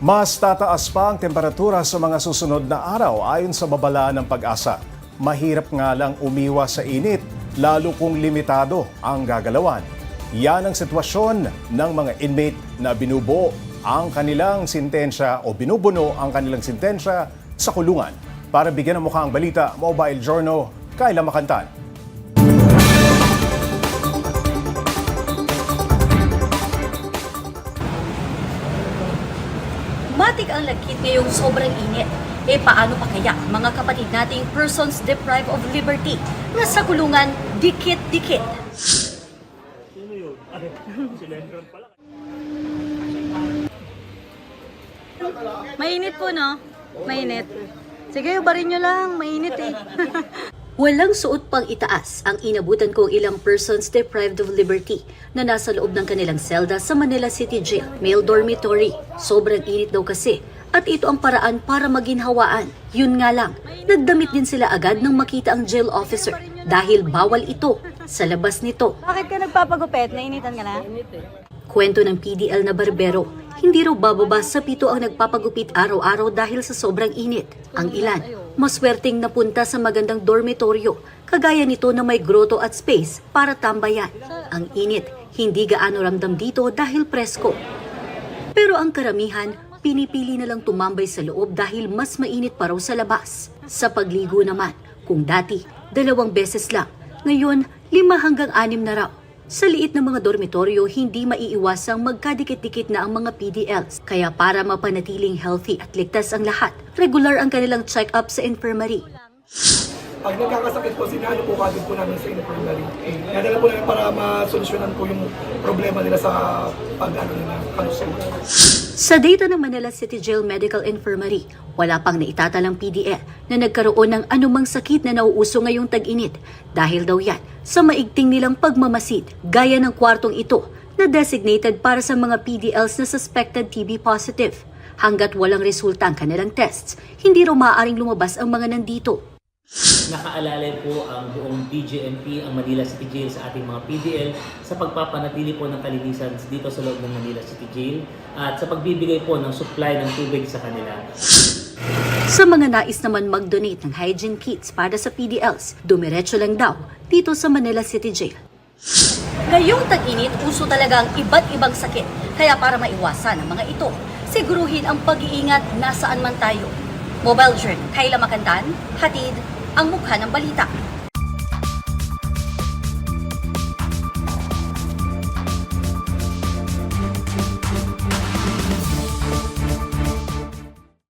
Mas tataas pa ang temperatura sa mga susunod na araw ayon sa babala ng pag-asa. Mahirap nga lang umiwas sa init, lalo kung limitado ang gagalawan. Yan ang sitwasyon ng mga inmate na binubuo ang kanilang sintensya o binubuno ang kanilang sintensya sa kulungan. Para bigyan ng mukha ang balita, Mobile Journal, Kayla Makantan. Matik ang lagkit ngayong sobrang init. E paano pa kaya mga kapatid nating persons deprived of liberty na sa kulungan dikit-dikit? Mainit po, no? Mainit. Sige, ubarin nyo lang. Mainit eh. Walang suot pang itaas ang inabutan kong ilang persons deprived of liberty na nasa loob ng kanilang selda sa Manila City Jail, male dormitory. Sobrang init daw kasi at ito ang paraan para maginhawaan. Yun nga lang, nagdamit din sila agad nang makita ang jail officer dahil bawal ito sa labas nito. Bakit ka nagpapagupit? Nainitan ka na? Kwento ng PDL na barbero, hindi raw bababa sa pito ang nagpapagupit araw-araw dahil sa sobrang init. Ang ilan, maswerteng napunta sa magandang dormitoryo, kagaya nito na may grotto at space para tambayan. Ang init, hindi gaano ramdam dito dahil presko. Pero ang karamihan, pinipili na lang tumambay sa loob dahil mas mainit pa raw sa labas. Sa pagligo naman, kung dati, dalawang beses lang, ngayon, lima hanggang anim na raw. Sa liit ng mga dormitoryo, hindi maiiwasang magkadikit-dikit na ang mga PDLs. Kaya para mapanatiling healthy at ligtas ang lahat, regular ang kanilang check-up sa infirmary. Pag nagkakasakit po, sinalo po kagad po namin sa infirmary. Nadala po namin para masolusyonan po yung problema nila sa pag-ano nila, kalusugan. Sa data ng Manila City Jail Medical Infirmary, wala pang naitatalang PDL na nagkaroon ng anumang sakit na nauuso ngayong tag-init dahil daw yan sa maigting nilang pagmamasid gaya ng kwartong ito na designated para sa mga PDLs na suspected TB positive. Hanggat walang resulta ang kanilang tests, hindi raw maaaring lumabas ang mga nandito. Nakaalalay po ang buong DGMP, ang Manila City Jail sa ating mga PDL sa pagpapanatili po ng kalinisan dito sa loob ng Manila City Jail at sa pagbibigay po ng supply ng tubig sa kanila. Sa mga nais naman mag-donate ng hygiene kits para sa PDLs, dumiretso lang daw dito sa Manila City Jail. Ngayong tag-init, uso talaga ang iba't ibang sakit. Kaya para maiwasan ang mga ito, siguruhin ang pag-iingat nasaan man tayo. Mobile Journal, Kayla Makandan, hatid ang mukha ng balita.